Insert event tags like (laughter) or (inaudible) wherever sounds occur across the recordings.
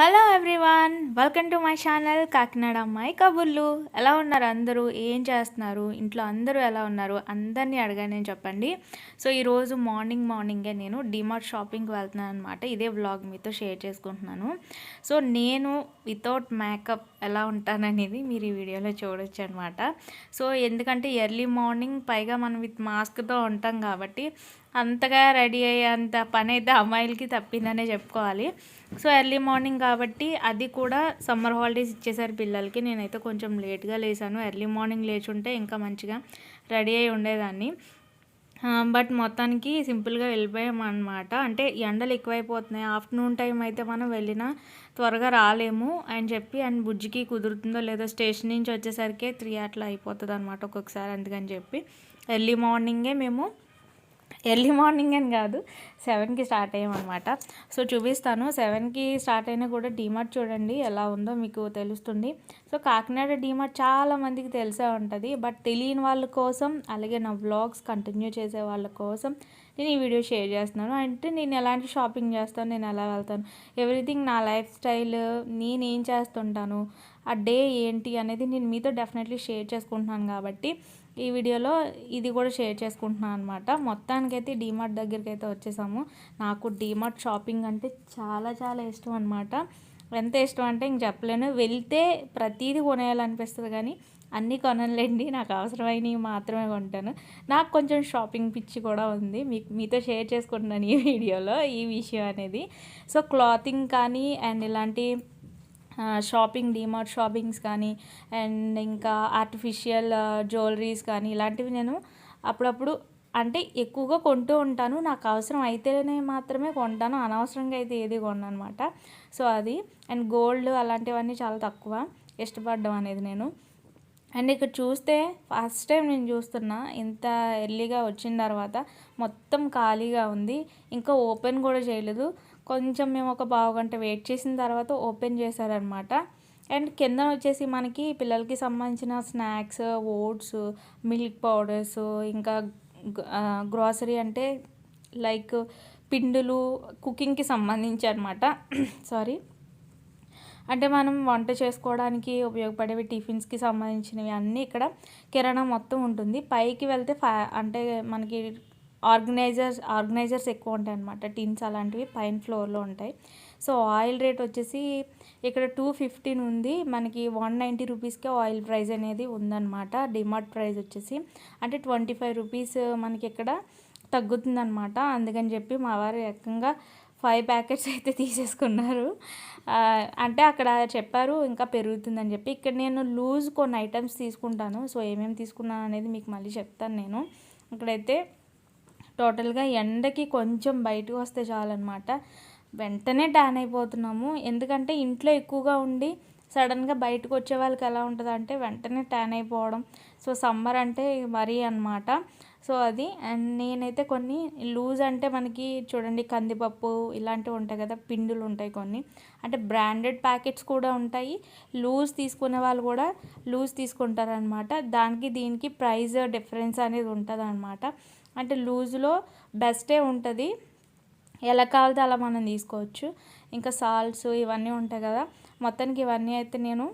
Hello everyone welcome to my channel Kakinada అమ్మాయి కబుర్లు ఎలా ఉన్నారు అందరూ? ఏం చేస్తున్నారు? ఇంట్లో అందరూ ఎలా ఉన్నారు? అందరినీ అడగానే చెప్పండి. సో ఈరోజు మార్నింగ్ మార్నింగే నేను డిమార్ట్ షాపింగ్కి వెళ్తున్నాను అనమాట ఇదే వ్లాగ్ మీతో షేర్ చేసుకుంటున్నాను. సో నేను వితౌట్ మేకప్ ఎలా ఉంటాననేది మీరు ఈ వీడియోలో చూడొచ్చు అనమాట సో ఎందుకంటే ఎర్లీ మార్నింగ్ పైగా మనం విత్ మాస్క్తో ఉంటాం కాబట్టి అంతగా రెడీ అయ్యేంత పని అయితే అమ్మాయిలకి తప్పిందనే చెప్పుకోవాలి. సో ఎర్లీ మార్నింగ్ కాబట్టి అది కూడా సమ్మర్ హాలిడేస్ ఇచ్చేసారు పిల్లలకి. నేనైతే కొంచెం లేట్గా లేసాను. ఎర్లీ మార్నింగ్ లేచుంటే ఇంకా మంచిగా రెడీ అయి ఉండేదాన్ని. బట్ మొత్తానికి సింపుల్గా వెళ్ళిపోయామన్నమాట. అంటే ఎండలు ఎక్కువైపోతున్నాయి. ఆఫ్టర్నూన్ టైం అయితే మనం వెళ్ళినా త్వరగా రాలేము అని చెప్పి అండ్ బుజ్జికి కుదురుతుందో లేదో స్టేషన్ నుంచి వచ్చేసరికి త్రీ అట్లా అయిపోతుంది అనమాట ఒక్కొక్కసారి అందుకని చెప్పి. ఎర్లీ మార్నింగే మేము ఎర్లీ మార్నింగ్ అని కాదు సెవెన్కి స్టార్ట్ అయ్యామన్నమాట. సో చూపిస్తాను. సెవెన్కి స్టార్ట్ అయినా కూడా డీమార్ట్ చూడండి ఎలా ఉందో మీకు తెలుస్తుంది. సో కాకినాడ డీమార్ట్ చాలా మందికి తెలిసే ఉంటుంది. బట్ తెలియని వాళ్ళ కోసం అలాగే నా వ్లాగ్స్ కంటిన్యూ చేసే వాళ్ళ కోసం నేను ఈ వీడియో షేర్ చేస్తున్నాను. అంటే నేను ఎలాంటి షాపింగ్ చేస్తాను నేను ఎలా వెళ్తాను ఎవ్రీథింగ్ నా లైఫ్ స్టైల్ నేను ఏం చేస్తుంటాను ఆ డే ఏంటి అనేది నేను మీతో డెఫినెట్లీ షేర్ చేసుకుంటున్నాను కాబట్టి ఈ వీడియోలో ఇది కూడా షేర్ చేసుకుంటున్నాను అనమాట మొత్తానికైతే డీమార్ట్ దగ్గరికి అయితే వచ్చేసాము. నాకు డీమార్ట్ షాపింగ్ అంటే చాలా చాలా ఇష్టం అనమాట ఎంత ఇష్టం అంటే ఇంక చెప్పలేను. వెళ్తే ప్రతీది కొనేయాలనిపిస్తుంది కానీ అన్నీ కొనలేండి నాకు అవసరమైనవి మాత్రమే కొంటాను. నాకు కొంచెం షాపింగ్ పిచ్చి కూడా ఉంది. మీకు మీతో షేర్ చేసుకుంటున్నాను ఈ వీడియోలో ఈ విషయం అనేది. సో క్లాతింగ్ కానీ అండ్ ఇలాంటి షాపింగ్ డిమార్ట్ షాపింగ్స్ కానీ అండ్ ఇంకా ఆర్టిఫిషియల్ జ్యువెలరీస్ కానీ ఇలాంటివి నేను అప్పుడప్పుడు అంటే ఎక్కువగా కొంటూ ఉంటాను. నాకు అవసరం అయితేనే మాత్రమే కొంటాను. అనవసరంగా అయితే ఏది కొన్నాను అనమాట సో అది. అండ్ గోల్డ్ అలాంటివన్నీ చాలా తక్కువ. ఇష్టపడడం అనేది నేను. అండ్ ఇక్కడ చూస్తే ఫస్ట్ టైం నేను చూస్తున్నా. ఇంత ఎర్లీగా వచ్చిన తర్వాత మొత్తం ఖాళీగా ఉంది. ఇంకా ఓపెన్ కూడా చేయలేదు. కొంచెం మేము ఒక పావు గంట వెయిట్ చేసిన తర్వాత ఓపెన్ చేశారనమాట. అండ్ కింద వచ్చేసి మనకి పిల్లలకి సంబంధించిన స్నాక్స్ ఓట్స్ మిల్క్ పౌడర్స్ ఇంకా గ్రాసరీ అంటే లైక్ పిండులు కుకింగ్కి సంబంధించి అనమాట. (clears throat) సారీ. అంటే మనం వంట చేసుకోవడానికి ఉపయోగపడేవి టిఫిన్స్కి సంబంధించినవి అన్నీ ఇక్కడ కిరాణా మొత్తం ఉంటుంది. పైకి వెళ్తే ఫ్యా అంటే మనకి ఆర్గనైజర్స్ ఆర్గనైజర్స్ ఎక్కువ ఉంటాయి అన్నమాట. టిన్స్ అలాంటివి పైన ఫ్లోర్లో ఉంటాయి. సో ఆయిల్ రేట్ వచ్చేసి ఇక్కడ టూ ఫిఫ్టీన్ ఉంది మనకి వన్ నైంటీ రూపీస్కే ఆయిల్ ప్రైస్ అనేది ఉందన్నమాట. డిమార్ట్ ప్రైస్ వచ్చేసి అంటే ట్వంటీ ఫైవ్ రూపీస్ మనకి ఇక్కడ తగ్గుతుందనమాట అందుకని చెప్పి మా వారు ఏకంగా ఫైవ్ ప్యాకెట్స్ అయితే తీసేసుకున్నారు. అంటే అక్కడ చెప్పారు ఇంకా పెరుగుతుందని చెప్పి. ఇక్కడ నేను లూజ్ కొన్ని ఐటమ్స్ తీసుకుంటాను. సో ఏమేమి తీసుకున్నాను అనేది మీకు మళ్ళీ చెప్తాను నేను. ఇక్కడైతే టోటల్గా ఎండకి కొంచెం బయటకు వస్తే చాలన్నమాట. వెంటనే ట్యాన్ అయిపోతున్నాము. ఎందుకంటే ఇంట్లో ఎక్కువగా ఉండి సడన్గా బయటకు వచ్చే వాళ్ళకి ఎలా ఉంటుంది అంటే వెంటనే ట్యాన్ అయిపోవడం. సో సమ్మర్ అంటే మరీ అనమాట సో అది. అండ్ నేనైతే కొన్ని లూజ్ అంటే మనకి చూడండి కందిపప్పు ఇలాంటివి ఉంటాయి కదా పిండులు ఉంటాయి కొన్ని. అంటే బ్రాండెడ్ ప్యాకెట్స్ కూడా ఉంటాయి. లూజ్ తీసుకునే వాళ్ళు కూడా లూజ్ తీసుకుంటారనమాట దానికి దీనికి ప్రైస్ డిఫరెన్స్ అనేది ఉంటుంది అనమాట అంటే లూజ్లో బెస్టే ఉంటుంది. ఎలా కావాలితే అలా మనం తీసుకోవచ్చు. ఇంకా సాల్ట్స్ ఇవన్నీ ఉంటాయి కదా మొత్తానికి ఇవన్నీ అయితే నేను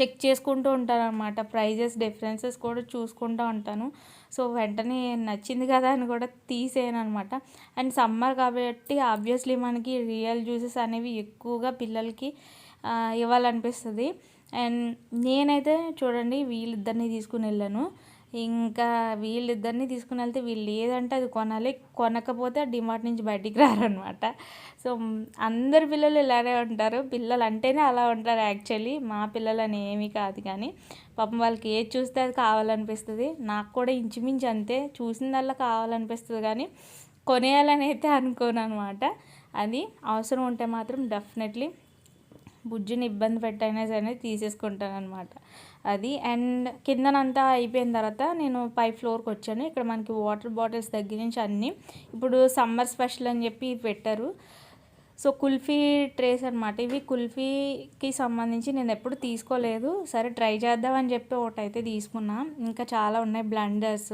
చెక్ చేసుకుంటూ ఉంటాను అనమాట ప్రైజెస్ డిఫరెన్సెస్ కూడా చూసుకుంటూ ఉంటాను. సో వెంటనే నచ్చింది కదా అని కూడా తీసేయను అనమాట అండ్ సమ్మర్ కాబట్టి ఆబ్వియస్లీ మనకి రియల్ జ్యూసెస్ అనేవి ఎక్కువగా పిల్లలకి ఇవ్వాలనిపిస్తుంది. అండ్ నేనైతే చూడండి వీళ్ళిద్దరిని తీసుకుని వెళ్ళాను. ఇంకా వీళ్ళిద్దరిని తీసుకుని వెళ్తే వీళ్ళు ఏదంటే అది కొనాలి. కొనకపోతే డిమార్ట్ నుంచి బయటికి రారనమాట సో అందరు పిల్లలు ఇలానే ఉంటారు. పిల్లలు అంటేనే అలా ఉంటారు యాక్చువల్లీ. మా పిల్లలు అని ఏమీ కాదు కానీ పాపం వాళ్ళకి ఏది చూస్తే అది కావాలనిపిస్తుంది. నాకు కూడా ఇంచుమించు అంతే. చూసిందల్లా కావాలనిపిస్తుంది కానీ కొనేయాలని అయితే అనుకోను అనమాట అది అవసరం ఉంటే మాత్రం డెఫినెట్లీ బుజ్జిని ఇబ్బంది పెట్టైనా సరే తీసేసుకుంటాను అనమాట అది. అండ్ కిందనంతా అయిపోయిన తర్వాత నేను పై ఫ్లోర్కి వచ్చాను. ఇక్కడ మనకి వాటర్ బాటిల్స్ దగ్గర నుంచి అన్నీ. ఇప్పుడు సమ్మర్ స్పెషల్ అని చెప్పి పెట్టారు. సో కుల్ఫీ ట్రేస్ అనమాట ఇవి. కుల్ఫీకి సంబంధించి నేను ఎప్పుడు తీసుకోలేదు. సరే ట్రై చేద్దామని చెప్పి ఒకటైతే తీసుకున్నా. ఇంకా చాలా ఉన్నాయి. Blenders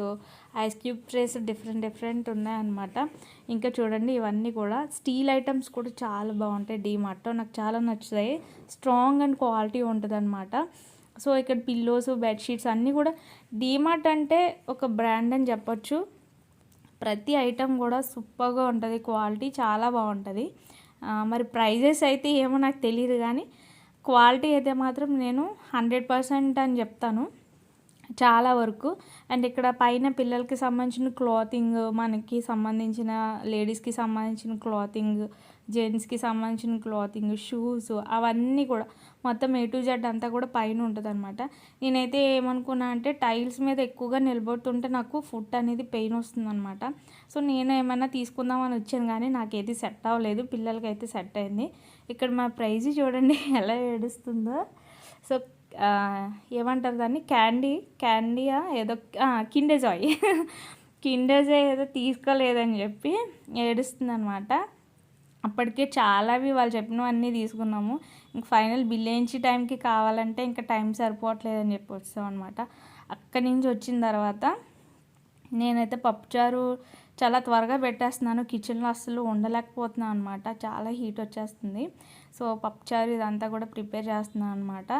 ice cube trays different different ఉన్నాయన్నమాట ఇంకా చూడండి ఇవన్నీ కూడా. స్టీల్ ఐటమ్స్ కూడా చాలా బాగుంటాయి. డీమార్ట్లో నాకు చాలా నచ్చుతాయి. స్ట్రాంగ్ అండ్ క్వాలిటీ ఉంటుంది సో ఇక్కడ పిల్లోస్ బెడ్షీట్స్ అన్నీ కూడా డీమార్ట్ అంటే ఒక బ్రాండ్ అని చెప్పొచ్చు. ప్రతి ఐటెం కూడా సూపర్గా ఉంటుంది క్వాలిటీ చాలా బాగుంటుంది. మరి ప్రైజెస్ అయితే ఏమో నాకు తెలియదు కానీ క్వాలిటీ అయితే మాత్రం నేను హండ్రెడ్ పర్సెంట్ అని చెప్తాను. చాలా వరకు. అండ్ ఇక్కడ పైన పిల్లలకి సంబంధించిన క్లాతింగ్ మనకి సంబంధించిన లేడీస్కి సంబంధించిన క్లాతింగ్ జెంట్స్కి సంబంధించిన క్లాతింగ్ షూస్ అవన్నీ కూడా మొత్తం ఏ టు జెడ్ అంతా కూడా పైన ఉంటుంది అనమాట నేనైతే ఏమనుకున్నా అంటే టైల్స్ మీద ఎక్కువగా నిలబడుతుంటే నాకు ఫుడ్ అనేది పెయిన్ వస్తుంది అనమాట సో నేను ఏమైనా తీసుకుందామని వచ్చాను కానీ నాకైతే సెట్ అవ్వలేదు. పిల్లలకి అయితే సెట్ అయింది. ఇక్కడ మా ప్రైజ్ చూడండి (laughs) ఎలా ఏడుస్తుందో. సో ఏమంటారు దాన్ని? క్యాండీ క్యాండీయా? ఏదో కిండే జాయ్ కిండే జాయ్ ఏదో తీసుకోలేదని చెప్పి ఏడుస్తుంది అనమాట అప్పటికే చాలావి వాళ్ళు చెప్పినవన్నీ తీసుకున్నాము. ఇంక ఫైనల్ బిల్ వేయించి టైంకి కావాలంటే ఇంకా టైం సరిపోవట్లేదని చెప్పి వచ్చాం అనమాట అక్కడి నుంచి వచ్చిన తర్వాత నేనైతే పప్పుచారు చాలా త్వరగా పెట్టేస్తున్నాను. కిచెన్లో అస్సలు ఉండలేకపోతున్నాను అనమాట చాలా హీట్ వచ్చేస్తుంది. సో పప్పుచారు ఇదంతా కూడా ప్రిపేర్ చేస్తున్నాను అనమాట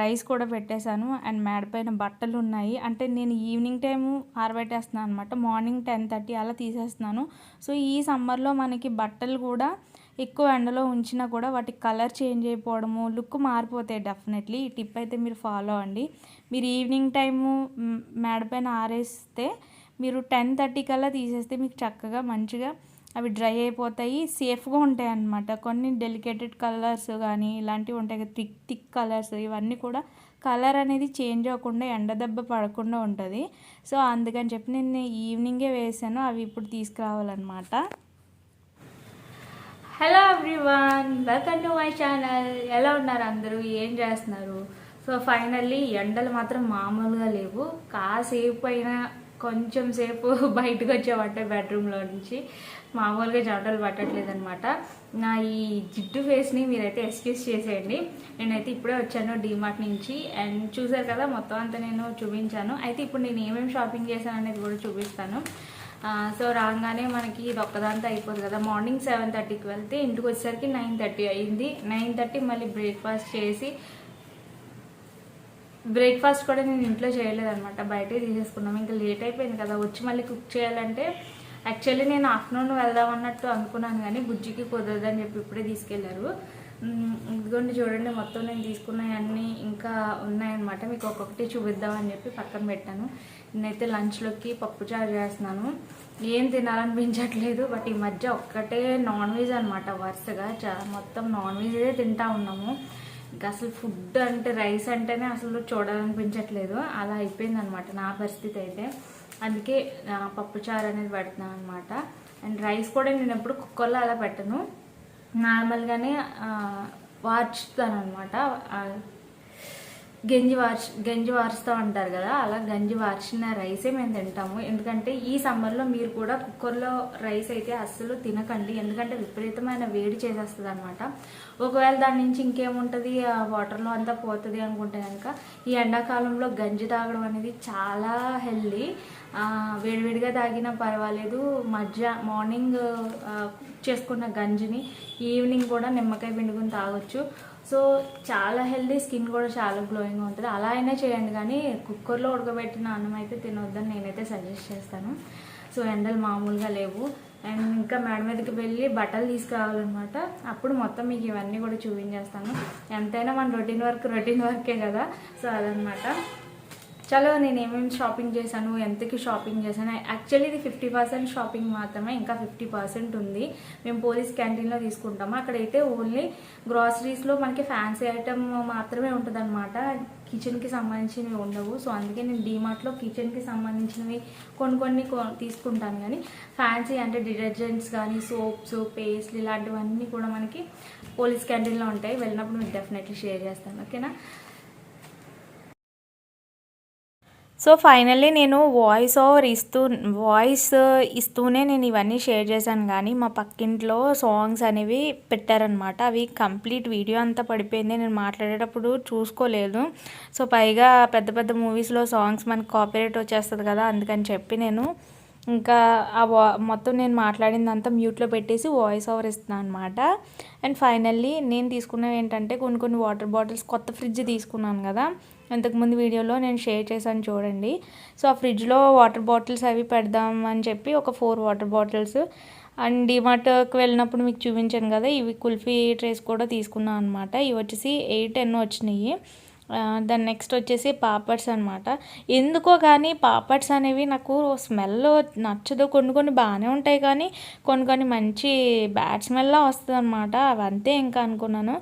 రైస్ కూడా పెట్టేశాను అండ్ మేడ పైన బట్టలు ఉన్నాయి. అంటే నేను ఈవినింగ్ టైము ఆరబెట్టేస్తున్నాను అనమాట మార్నింగ్ టెన్ థర్టీ అలా తీసేస్తున్నాను. సో ఈ సమ్మర్లో మనకి బట్టలు కూడా ఎక్కువ ఎండలో ఉంచినా కూడా వాటి కలర్ చేంజ్ అయిపోవడము లుక్ మారిపోతాయి డెఫినెట్లీ. ఈ టిప్ అయితే మీరు ఫాలో అవ్వండి. మీరు ఈవినింగ్ టైము మేడపైన మేడ పైన ఆరేస్తే మీరు టెన్ థర్టీ కల్లా తీసేస్తే మీకు చక్కగా మంచిగా అవి డ్రై అయిపోతాయి సేఫ్గా ఉంటాయి అన్నమాట కొన్ని డెలికేటెడ్ కలర్స్ కానీ ఇలాంటివి ఉంటాయి కదా థిక్ థిక్ కలర్స్ ఇవన్నీ కూడా కలర్ అనేది చేంజ్ అవ్వకుండా ఎండ దెబ్బ పడకుండా ఉంటుంది. సో అందుకని చెప్పి నేను ఈవినింగే వేసాను అవి ఇప్పుడు తీసుకురావాలన్నమాట. Hello everyone welcome to my channel ఎలా ఉన్నారు అందరూ? ఏం చేస్తున్నారు? సో ఫైనల్లీ ఎండలు మాత్రం మామూలుగా లేవు. కాసేపు అయినా కొంచెం సేపు (laughs) బయటకు వచ్చామంటే బెడ్రూమ్లో నుంచి. మామూలుగా చెమటలు పట్టట్లేదు అనమాట నా ఈ జిడ్డు ఫేస్ని మీరైతే ఎక్స్క్యూజ్ చేసేయండి. నేనైతే ఇప్పుడే వచ్చాను డీమార్ట్ నుంచి. అండ్ చూసారు కదా మొత్తం అంతా నేను చూపించాను. అయితే ఇప్పుడు నేను ఏమేమి షాపింగ్ చేశాను అనేది కూడా చూపిస్తాను. సో రాగానే మనకి ఇది ఒక్కదాంతో అయిపోదు కదా. మార్నింగ్ సెవెన్ థర్టీకి వెళ్తే ఇంటికి వచ్చేసరికి నైన్ థర్టీ అయింది. నైన్ థర్టీ మళ్ళీ బ్రేక్ఫాస్ట్ చేసి బ్రేక్ఫాస్ట్ కూడా నేను ఇంట్లో చేయలేదనమాట బయటే తీసేసుకున్నాం. ఇంకా లేట్ అయిపోయింది కదా. వచ్చి మళ్ళీ కుక్ చేయాలంటే యాక్చువల్లీ నేను ఆఫ్టర్నూన్ వెళ్దాం అన్నట్టు అనుకున్నాను కానీ బుజ్జికి కుదరదని చెప్పి ఇప్పుడే తీసుకెళ్ళారు. ఇదిగోండి చూడండి మొత్తం నేను తీసుకున్నవన్నీ ఇంకా ఉన్నాయన్నమాట. మీకు ఒక్కొక్కటి చూపిద్దామని చెప్పి పక్కన పెట్టాను. నేనైతే లంచ్లోకి పప్పు చారు చేస్తున్నాను. ఏం తినాలనిపించట్లేదు. బట్ ఈ మధ్య ఒక్కటే నాన్ వెజ్ అనమాట వరుసగా. మొత్తం నాన్ వెజ్ తింటా ఉన్నాము. ఇంకా అసలు ఫుడ్ అంటే రైస్ అంటేనే అసలు చూడాలనిపించట్లేదు. అలా అయిపోయింది అనమాట నా పరిస్థితి అయితే. అందుకే పప్పుచారు అనేది పెడుతున్నాను అనమాట. అండ్ రైస్ కూడా నేను ఎప్పుడు కుక్కర్లో అలా పెట్టను. నార్మల్గానే వార్చుతాను అనమాట గంజి వార్చి గంజి వారుస్తూ ఉంటారు కదా అలా గంజి వార్చిన రైసే మేము తింటాము. ఎందుకంటే ఈ సమ్మర్లో మీరు కూడా కుక్కర్లో రైస్ అయితే అస్సలు తినకండి. ఎందుకంటే విపరీతమైన వేడి చేసేస్తుంది అనమాట ఒకవేళ దాని నుంచి ఇంకేముంటుంది ఆ వాటర్లో అంతా పోతుంది అనుకుంటే కనుక ఈ ఎండాకాలంలో గంజి తాగడం అనేది చాలా హెల్దీ. వేడివేడిగా తాగినా పర్వాలేదు. మధ్య మార్నింగ్ చేసుకున్న గంజిని ఈవినింగ్ కూడా నిమ్మకాయ పిండుకుని తాగొచ్చు. సో చాలా హెల్దీ స్కిన్ కూడా చాలా గ్లోయింగ్గా ఉంటుంది. అలా అయినా చేయండి కానీ కుక్కర్లో ఉడకబెట్టిన అన్నం అయితే తినొద్దని నేనైతే సజెస్ట్ చేస్తాను. సో ఎండలు మామూలుగా లేవు. అండ్ ఇంకా మేడ మీదకి వెళ్ళి బట్టలు తీసుకురావాలన్నమాట. అప్పుడు మొత్తం మీకు ఇవన్నీ కూడా చూపించేస్తాను. ఎంతైనా మన రొటీన్ వర్క్ రొటీన్ వర్కే కదా. సో అదనమాట చలో నేను ఏమేమి షాపింగ్ చేశాను ఎంతకి షాపింగ్ చేశాను యాక్చువల్లీ ఇది ఫిఫ్టీ పర్సెంట్ షాపింగ్ మాత్రమే ఇంకా ఫిఫ్టీ పర్సెంట్ ఉంది. మేము పోలీస్ క్యాంటీన్లో తీసుకుంటాము. అక్కడైతే ఓన్లీ గ్రాసరీస్లో మనకి ఫ్యాన్సీ ఐటమ్ మాత్రమే ఉంటుంది అనమాట కిచెన్కి సంబంధించినవి ఉండవు. సో అందుకే నేను డీమార్ట్లో కిచెన్కి సంబంధించినవి కొన్ని కొన్ని తీసుకుంటాను కానీ ఫ్యాన్సీ అంటే డిటర్జెంట్స్ కానీ సోప్స్ పేస్ట్లు ఇలాంటివన్నీ కూడా మనకి పోలీస్ క్యాంటీన్లో ఉంటాయి. వెళ్ళినప్పుడు మీకు డెఫినెట్లీ షేర్ చేస్తాను. ఓకేనా సో ఫైనల్లీ నేను వాయిస్ ఓవర్ ఇస్తూ వాయిస్ ఇస్తూనే నేను ఇవన్నీ షేర్ చేశాను. కానీ మా పక్కింట్లో సాంగ్స్ అనేవి పెట్టారనమాట అవి కంప్లీట్ వీడియో అంతా పడిపోయింది. నేను మాట్లాడేటప్పుడు చూసుకోలేదు. సో పైగా పెద్ద పెద్ద మూవీస్లో సాంగ్స్ మనకి కాపీరేట్ వచ్చేస్తుంది కదా అందుకని చెప్పి నేను ఇంకా ఆ వా మొత్తం నేను మాట్లాడిందంతా మ్యూట్లో పెట్టేసి వాయిస్ ఓవర్ ఇస్తున్నాను అనమాట అండ్ ఫైనల్లీ నేను తీసుకున్నవి ఏంటంటే కొన్ని కొన్ని వాటర్ బాటిల్స్ కొత్త ఫ్రిడ్జ్ తీసుకున్నాను కదా. ఇంతకుముందు వీడియోలో నేను షేర్ చేశాను చూడండి. సో ఆ ఫ్రిడ్జ్లో వాటర్ బాటిల్స్ అవి పెడదాం అని చెప్పి ఒక ఫోర్ వాటర్ బాటిల్స్ అండ్ డిమార్ట్కి వెళ్ళినప్పుడు మీకు చూపించాను కదా ఇవి కుల్ఫీ ట్రేస్ కూడా తీసుకున్నాను అనమాట ఇవి వచ్చేసి ఎయిట్ ఎన్నో వచ్చినాయి. దాని నెక్స్ట్ వచ్చేసి పాపడ్స్ అనమాట ఎందుకో కానీ పాపడ్స్ అనేవి నాకు స్మెల్ నచ్చదు. కొన్ని కొన్ని బాగానే ఉంటాయి కానీ కొన్ని కొన్ని మంచి బ్యాడ్ స్మెల్లా వస్తుంది అనమాట అవంతే ఇంకా అనుకున్నాను.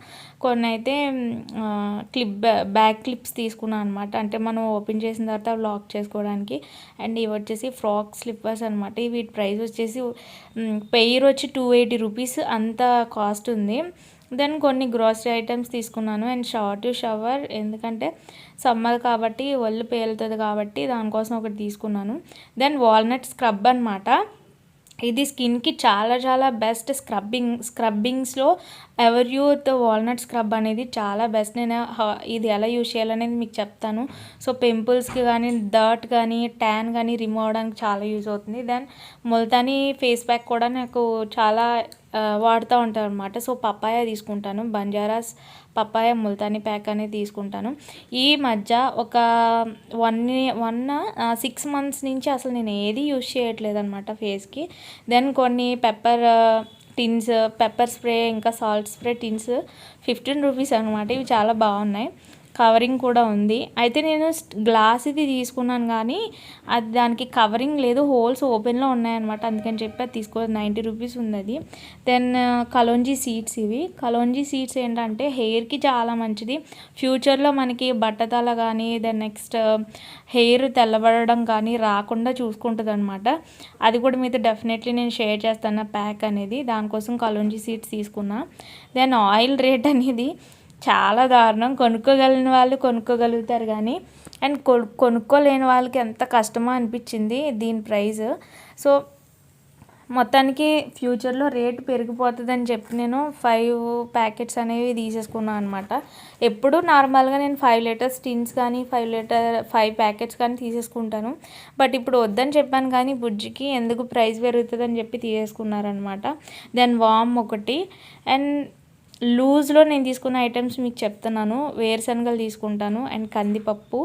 కొన్ని అయితే క్లిప్ బ్యాక్ క్లిప్స్ తీసుకున్నాను అనమాట అంటే మనం ఓపెన్ చేసిన తర్వాత లాక్ చేసుకోవడానికి. అండ్ ఇవి వచ్చేసి ఫ్రాక్ స్లిప్పర్స్ అనమాట వీటి ప్రైస్ వచ్చేసి పెయిర్ వచ్చి టూ ఎయిటీ రూపీస్ అంత కాస్ట్ ఉంది. దెన్ కొన్ని గ్రాసరీ ఐటమ్స్ తీసుకున్నాను. అండ్ షార్ట్ షవర్ ఎందుకంటే సమ్మర్ కాబట్టి ఒళ్ళు పేలుతుంది కాబట్టి దానికోసం ఒకటి తీసుకున్నాను. దెన్ వాల్నట్ స్క్రబ్ అనమాట ఇది స్కిన్కి చాలా చాలా బెస్ట్ స్క్రబ్బింగ్ స్క్రబ్బింగ్స్లో ఎవర్ యూత్ వాల్నట్ స్క్రబ్ అనేది చాలా బెస్ట్. నేను ఇది ఎలా యూజ్ చేయాలనేది మీకు చెప్తాను. సో పింపుల్స్కి కానీ డర్ట్ కానీ ట్యాన్ కానీ రిమూవ్ అవడానికి చాలా యూజ్ అవుతుంది. దెన్ ముల్తానీ ఫేస్ ప్యాక్ కూడా నాకు చాలా వాడుతూ ఉంటాను అనమాట సో పప్పాయ తీసుకుంటాను. బంజారాస్ పప్పాయ ముల్తానీ ప్యాక్ అనేది తీసుకుంటాను. ఈ మధ్య ఒక వన్ వన్ సిక్స్ మంత్స్ నుంచి అసలు నేను ఏది యూజ్ చేయట్లేదు అనమాట ఫేస్కి. దెన్ కొన్ని పెప్పర్ టిన్స్ పెప్పర్ స్ప్రే ఇంకా salt spray tins fifteen rupees అనమాట ఇవి చాలా బాగున్నాయి. కవరింగ్ కూడా ఉంది. అయితే నేను గ్లాస్ ఇది తీసుకున్నాను కానీ అది దానికి కవరింగ్ లేదు. హోల్స్ ఓపెన్లో ఉన్నాయన్నమాట. అందుకని చెప్పి అది తీసుకో నైంటీ రూపీస్ ఉంది అది దెన్ కలోంజీ సీడ్స్ ఇవి. కలోంజీ సీడ్స్ ఏంటంటే హెయిర్కి చాలా మంచిది. ఫ్యూచర్లో మనకి బట్టతల కానీ దెన్ నెక్స్ట్ హెయిర్ తెల్లబడడం కానీ రాకుండా చూసుకుంటుంది అనమాట అది కూడా మీతో డెఫినెట్లీ నేను షేర్ చేస్తాను. ప్యాక్ అనేది. దానికోసం కలోంజీ సీడ్స్ తీసుకున్నా. దెన్ ఆయిల్ రేట్ అనేది చాలా దారుణం. కొనుక్కోగలిగిన వాళ్ళు కొనుక్కోగలుగుతారు కానీ అండ్ కొనుక్కోలేని వాళ్ళకి ఎంత కష్టమో అనిపించింది దీని ప్రైస్. సో మొత్తానికి ఫ్యూచర్లో రేట్ పెరిగిపోతుందని చెప్పి నేను ఫైవ్ ప్యాకెట్స్ అనేవి తీసేసుకున్నాను అనమాట ఎప్పుడు నార్మల్గా నేను ఫైవ్ లీటర్స్ టిన్స్ కానీ ఫైవ్ లీటర్ ఫైవ్ ప్యాకెట్స్ కానీ తీసేసుకుంటాను. బట్ ఇప్పుడు వద్దని చెప్పాను కానీ బుజ్జికి ఎందుకు ప్రైస్ పెరుగుతుందని చెప్పి తీసేసుకున్నారనమాట దెన్ వామ్ ఒకటి. అండ్ లూజ్లో నేను తీసుకున్న ఐటమ్స్ మీకు చెప్తున్నాను. వేరుశనగలు తీసుకుంటాను అండ్ కందిపప్పు.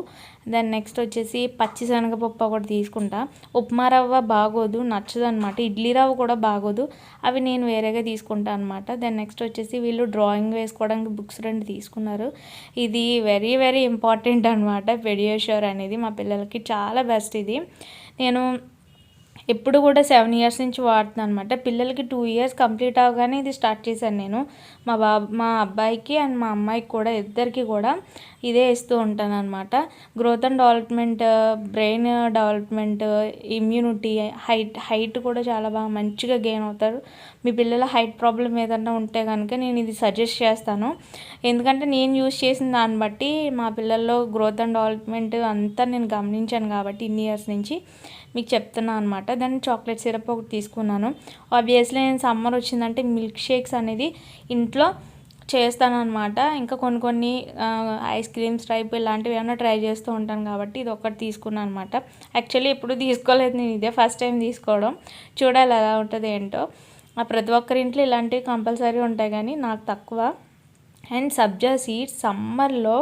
దాని నెక్స్ట్ వచ్చేసి పచ్చి శనగపప్పు ఒకటి తీసుకుంటా. ఉప్మా రవ్వ బాగోదు నచ్చదు అనమాట ఇడ్లీ రవ్వ కూడా బాగోదు. అవి నేను వేరేగా తీసుకుంటా అనమాట దాని నెక్స్ట్ వచ్చేసి వీళ్ళు డ్రాయింగ్ వేసుకోవడానికి బుక్స్ రెండు తీసుకున్నారు. ఇది వెరీ వెరీ ఇంపార్టెంట్ అనమాట పెడియోషోర్ అనేది మా పిల్లలకి చాలా బెస్ట్ ఇది. నేను ఎప్పుడు కూడా సెవెన్ ఇయర్స్ నుంచి వాడుతున్నాను అనమాట పిల్లలకి టూ ఇయర్స్ కంప్లీట్ అవగానే ఇది స్టార్ట్ చేశాను నేను. మా బాబు మా అబ్బాయికి అండ్ మా అమ్మాయికి కూడా ఇద్దరికి కూడా ఇదే ఇస్తూ ఉంటాను అనమాట growth and development brain development immunity height height కూడా చాలా బాగా మంచిగా గెయిన్ అవుతారు. మీ పిల్లల హైట్ ప్రాబ్లం ఏదన్నా ఉంటే కనుక నేను ఇది సజెస్ట్ చేస్తాను. ఎందుకంటే నేను యూజ్ చేసిన దాన్ని బట్టి మా పిల్లల్లో గ్రోత్ అండ్ డెవలప్మెంట్ అంతా నేను గమనించాను కాబట్టి ఇన్ని ఇయర్స్ నుంచి మీకు చెప్తున్నాను అనమాట దాన్ని చాక్లెట్ సిరప్ ఒకటి తీసుకున్నాను. ఆబ్వియస్లీ నేను సమ్మర్ వచ్చిందంటే మిల్క్ షేక్స్ అనేది ఇంట్లో చేస్తానమాట ఇంకా కొన్ని కొన్ని ఐస్ క్రీమ్స్ టైప్ ఇలాంటివి ఏమైనా ట్రై చేస్తూ ఉంటాను కాబట్టి ఇది ఒకటి తీసుకున్నాను అనమాట యాక్చువల్లీ ఎప్పుడు తీసుకోలేదు నేను ఇదే ఫస్ట్ టైం తీసుకోవడం. చూడాలి ఎలా ఉంటుంది ఏంటో ప్రతి ఒక్కరి ఇంట్లో ఇలాంటివి కంపల్సరీ ఉంటాయి కానీ నాకు తక్కువ. అండ్ సబ్జా సీడ్స్ సమ్మర్లో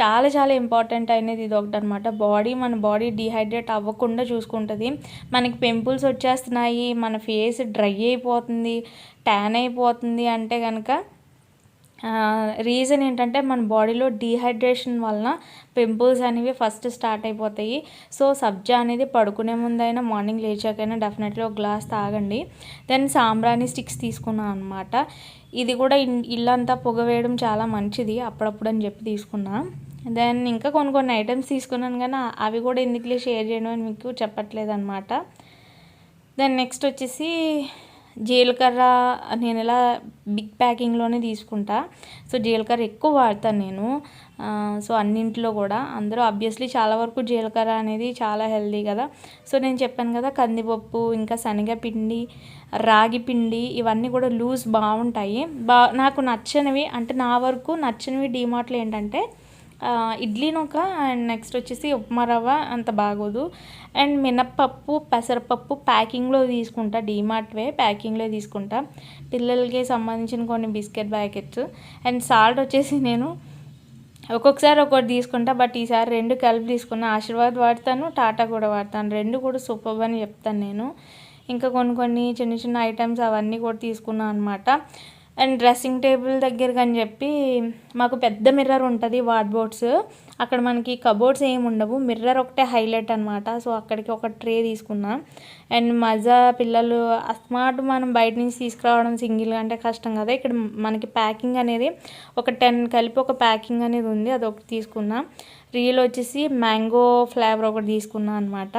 చాలా చాలా ఇంపార్టెంట్ అయినది ఇది ఒకటి అనమాట బాడీ మన బాడీ డిహైడ్రేట్ అవ్వకుండా చూసుకుంటుంది. మనకి పింపుల్స్ వచ్చేస్తున్నాయి మన ఫేస్ డ్రై అయిపోతుంది ట్యాన్ అయిపోతుంది అంటే కనుక రీజన్ ఏంటంటే మన బాడీలో డీహైడ్రేషన్ వలన పింపుల్స్ అనేవి ఫస్ట్ స్టార్ట్ అయిపోతాయి. సో సబ్జా అనేది పడుకునే ముందైనా మార్నింగ్ లేచాకైనా డెఫినెట్లీ ఒక గ్లాస్ తాగండి. దెన్ సాంబ్రాణి స్టిక్స్ తీసుకున్నాను అనమాట ఇది కూడా ఇల్లంతా పొగ వేయడం చాలా మంచిది. అప్పుడప్పుడు అని చెప్పి తీసుకున్నా. దెన్ ఇంకా కొన్ని కొన్ని ఐటమ్స్ తీసుకున్నాను కానీ అవి కూడా ఎందుకులే షేర్ చేయడం అని మీకు చెప్పట్లేదు అనమాట దెన్ నెక్స్ట్ వచ్చేసి జీలకర్ర నేను ఇలా బిగ్ ప్యాకింగ్లోనే తీసుకుంటా. సో జీలకర్ర ఎక్కువ వాడతాను నేను. సో అన్నింటిలో కూడా. అందరూ అబ్వియస్లీ చాలా వరకు జీలకర్ర అనేది చాలా హెల్దీ కదా. సో నేను చెప్పాను కదా కందిపప్పు ఇంకా శనగపిండి రాగి పిండి ఇవన్నీ కూడా లూజ్ బాగుంటాయి. బా నాకు నచ్చనివి అంటే నా వరకు నచ్చనివి డీమార్ట్లు ఏంటంటే ఇడ్లీ నూక అండ్ నెక్స్ట్ వచ్చేసి ఉప్మా రవ్వ అంత బాగోదు. అండ్ మినప్పప్పు పెసరపప్పు ప్యాకింగ్లో తీసుకుంటా డీమార్ట్వే ప్యాకింగ్లో తీసుకుంటా. పిల్లలకి సంబంధించిన కొన్ని బిస్కెట్ ప్యాకెట్స్. అండ్ సాల్ట్ వచ్చేసి నేను ఒక్కొక్కసారి ఒక్కొక్కటి తీసుకుంటా బట్ ఈసారి రెండు కలిపి తీసుకున్నా. ఆశీర్వాద్ వాడతాను టాటా కూడా వాడతాను. రెండు కూడా సూపర్ అని చెప్తాను నేను. ఇంకా కొన్ని కొన్ని చిన్న చిన్న ఐటమ్స్ అవన్నీ కూడా తీసుకున్నాను అనమాట అండ్ డ్రెస్సింగ్ టేబుల్ దగ్గరకు అని చెప్పి మాకు పెద్ద మిర్రర్ ఉంటుంది వార్డ్బోర్డ్స్ అక్కడ మనకి కబోర్డ్స్ ఏమి ఉండవు. మిర్రర్ ఒకటే హైలైట్ అనమాట సో అక్కడికి ఒక ట్రే తీసుకున్నా. అండ్ మజా పిల్లలు అస్మార్ట్ మనం బయట నుంచి తీసుకురావడం సింగిల్ అంటే కష్టం కదా. ఇక్కడ మనకి ప్యాకింగ్ అనేది ఒక టెన్ కలిపి ఒక ప్యాకింగ్ అనేది ఉంది. అది ఒకటి తీసుకున్నా. రియల్ వచ్చేసి మ్యాంగో ఫ్లేవర్ ఒకటి తీసుకున్నా అనమాట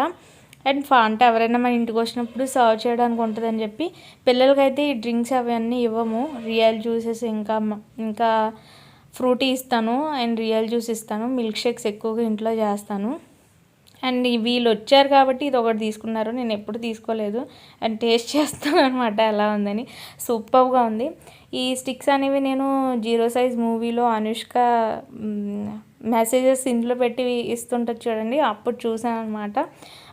అండ్ ఫాంటా ఎవరైనా మన ఇంటికి వచ్చినప్పుడు సర్వ్ చేయడానికి ఉంటుందని చెప్పి పిల్లలకైతే ఈ డ్రింక్స్ అవన్నీ ఇవ్వము. రియల్ జ్యూసెస్ ఇంకా ఇంకా ఫ్రూటీ ఇస్తాను అండ్ రియల్ జ్యూస్ ఇస్తాను. మిల్క్ షేక్స్ ఎక్కువగా ఇంట్లో చేస్తాను. అండ్ వీళ్ళు వచ్చారు కాబట్టి ఇది ఒకటి తీసుకున్నారు. నేను ఎప్పుడు తీసుకోలేదు. అండ్ టేస్ట్ చేస్తాను అనమాట ఎలా ఉందని. సూపర్గా ఉంది. ఈ స్టిక్స్ అనేవి నేను జీరో సైజ్ మూవీలో అనుష్క మెసేజెస్ ఇంట్లో పెట్టి ఇస్తుంటుంది చూడండి. అప్పుడు చూసాను అనమాట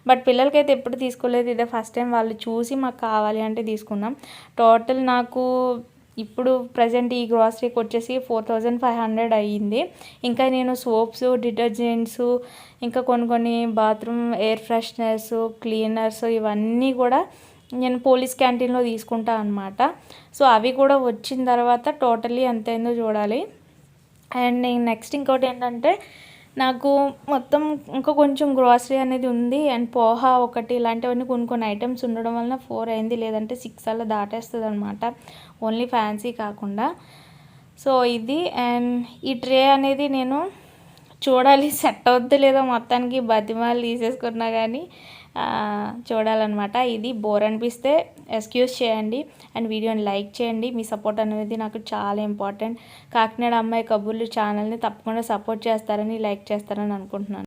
బట్ పిల్లలకైతే ఎప్పుడు తీసుకోలేదు. ఇదే ఫస్ట్ టైం వాళ్ళు చూసి మాకు కావాలి అంటే తీసుకున్నాం. టోటల్ నాకు ఇప్పుడు ప్రజెంట్ ఈ గ్రాసరీకి వచ్చేసి ఫోర్ థౌజండ్ ఫైవ్ హండ్రెడ్ అయ్యింది. ఇంకా నేను సోప్స్ డిటర్జెంట్స్ ఇంకా కొన్ని కొన్ని బాత్రూమ్ ఎయిర్ ఫ్రెషనర్స్ క్లీనర్స్ ఇవన్నీ కూడా నేను పోలీస్ క్యాంటీన్లో తీసుకుంటా అనమాట సో అవి కూడా వచ్చిన తర్వాత టోటలీ ఎంత అయిందో చూడాలి. అండ్ నెక్స్ట్ ఇంకోటి ఏంటంటే నాకు మొత్తం ఇంకా కొంచెం గ్రాసరీ అనేది ఉంది అండ్ పోహా ఒకటి ఇలాంటివన్నీ కొన్ని కొన్ని ఐటమ్స్ ఉండడం వలన ఫోర్ అయింది. లేదంటే సిక్స్ అలా దాటేస్తుంది అనమాట ఓన్లీ ఫ్యాన్సీ కాకుండా. సో ఇది అండ్ ఈ ట్రే అనేది నేను చూడాలి. (laughs) సెట్ అవుద్ది లేదో మొత్తానికి? బతిమాలు తీసేసుకున్నా కానీ చూడాలన్నమాట. ఇది బోర్ అనిపిస్తే ఎక్స్క్యూజ్ చేయండి అండ్ వీడియోని లైక్ చేయండి. మీ సపోర్ట్ అనేది నాకు చాలా ఇంపార్టెంట్ కాకినాడ అమ్మాయి కబుర్లు ఛానల్ని తప్పకుండా సపోర్ట్ చేస్తారని లైక్ చేస్తారని అనుకుంటున్నాను.